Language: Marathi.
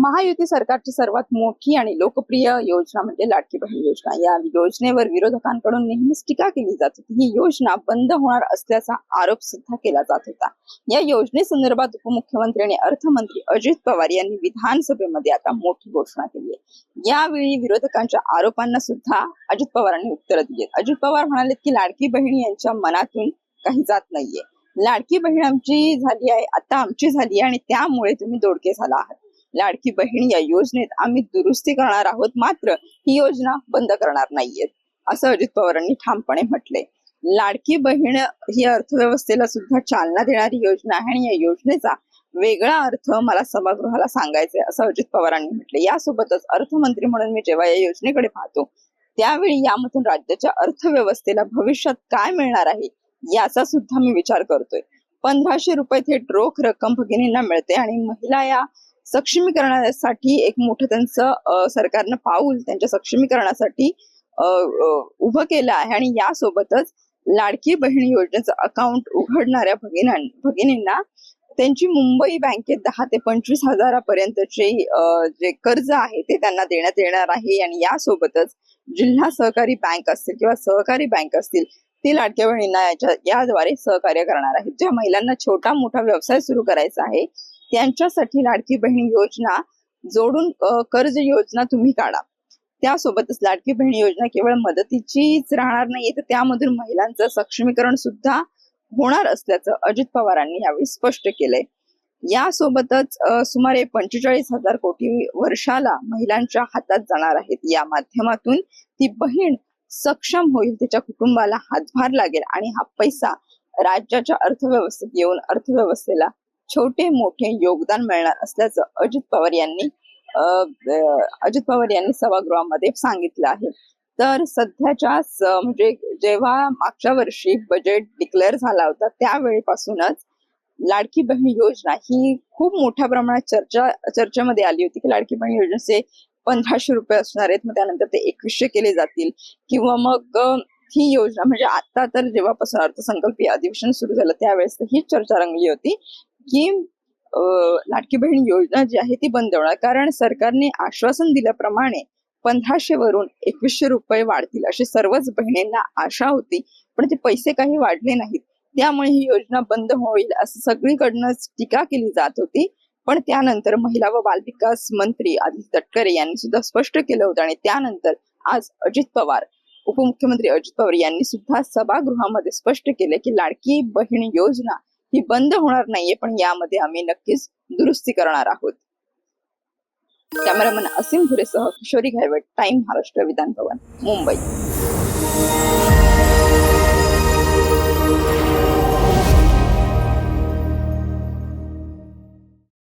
महायुती सरकारची सर्वात मोठी आणि लोकप्रिय योजना म्हणजे लाडकी बहीण योजना. या योजनेवर विरोधकांकडून नेहमीच टीका केली जात होती. ही योजना बंद होणार असल्याचा आरोप सुद्धा केला जात होता. या योजनेसंदर्भात उपमुख्यमंत्री आणि अर्थमंत्री अजित पवार यांनी विधानसभेमध्ये आता मोठी घोषणा केली आहे. यावेळी विरोधकांच्या आरोपांना सुद्धा अजित पवारांनी उत्तरं दिली अजित पवार म्हणाले की लाडकी बहीण यांच्या मनातून काही जात नाहीये. लाडकी बहीण आमची झाली आहे आता आमची झाली आहे आणि त्यामुळे तुम्ही दोडके झाला आहात. लाडकी बहीण या योजनेत आम्ही दुरुस्ती करणार आहोत. मात्र ही योजना बंद करणार नाहीये असं अजित पवारांनी ठामपणे म्हटले लाडकी बहीण ही अर्थव्यवस्थेला सुद्धा चालना देणारी योजना आहे आणि या योजनेचा वेगळा अर्थ मला सभागृहाला सांगायचा आहे असं अजित पवारांनी म्हटले यासोबतच अर्थमंत्री म्हणून मी जेव्हा या योजनेकडे पाहतो त्यावेळी यामधून राज्याच्या अर्थव्यवस्थेला भविष्यात काय मिळणार आहे याचा सुद्धा मी विचार करतोय. पंधराशे रुपये थेट रोख रक्कम भगिनींना मिळते आणि महिला या सक्षमीकरणासाठी एक मोठं त्यांचं सरकारनं पाऊल त्यांच्या सक्षमीकरणासाठी उभं केलं आहे आणि यासोबतच लाडकी बहीण योजनेचं अकाउंट उघडणाऱ्या भगिनींना त्यांची मुंबई बँकेत दहा ते पंचवीस हजारापर्यंतचे जे कर्ज आहे ते त्यांना देण्यात येणार आहे आणि यासोबतच जिल्हा सहकारी बँक असतील किंवा सहकारी बँक असतील ती लाडक्या बहिणींना याच्या याद्वारे सहकार्य करणार आहेत. ज्या महिलांना छोटा मोठा व्यवसाय सुरू करायचा आहे त्यांच्यासाठी लाडकी बहीण योजना जोडून कर्ज योजना तुम्ही काढा. त्यासोबतच लाडकी बहीण योजना केवळ मदतीचीच राहणार नाहीये तर त्यामधून महिलांचं सक्षमीकरण सुद्धा होणार असल्याचं अजित पवारांनी यावेळी स्पष्ट केलंय. यासोबतच सुमारे पंचेचाळीस हजार कोटी वर्षाला महिलांच्या हातात जाणार आहेत. या माध्यमातून ती बहीण सक्षम होईल तिच्या कुटुंबाला हातभार लागेल आणि हा पैसा राज्याच्या अर्थव्यवस्थेत येऊन अर्थव्यवस्थेला छोटे मोठे योगदान मिळणार असल्याचं अजित पवार यांनी अजित पवार यांनी सभागृहामध्ये सांगितलं आहे. तर सध्याच्या म्हणजे जेव्हा मागच्या वर्षी बजेट डिक्लेअर झाला होता त्यावेळेपासूनच लाडकी बहीण योजना ही खूप मोठ्या प्रमाणात चर्चा चर्चेमध्ये आली होती की लाडकी बहीण योजनेचे पंधराशे रुपये असणार आहेत मग त्यानंतर ते एकवीसशे केले जातील. किंवा मग ही योजना म्हणजे आता तर जेव्हापासून अर्थसंकल्पीय अधिवेशन सुरू झालं त्यावेळेस ही चर्चा रंगली होती. की लाडकी बहीण योजना जी आहे ती बंद होणार. कारण सरकारने आश्वासन दिल्याप्रमाणे पंधराशे वरून एकवीसशे रुपये वाढतील अशी सर्वच बहिणींना आशा होती पण ते पैसे काही वाढले नाहीत. त्यामुळे ही योजना बंद होईल असं सगळीकडनंच टीका केली जात होती. पण त्यानंतर महिला व बालविकास मंत्री आदित्य तटकरे यांनी सुद्धा स्पष्ट केलं होतं आणि त्यानंतर आज अजित पवार उपमुख्यमंत्री अजित पवार यांनी सुद्धा सभागृहामध्ये स्पष्ट केले की लाडकी बहीण योजना ही बंद होणार नाहीये पण यामध्ये आम्ही नक्कीच दुरुस्ती करणार आहोत. कॅमेरामन असीम धुरेसह किशोरी घायवट टाइम महाराष्ट्र विधान भवन मुंबई.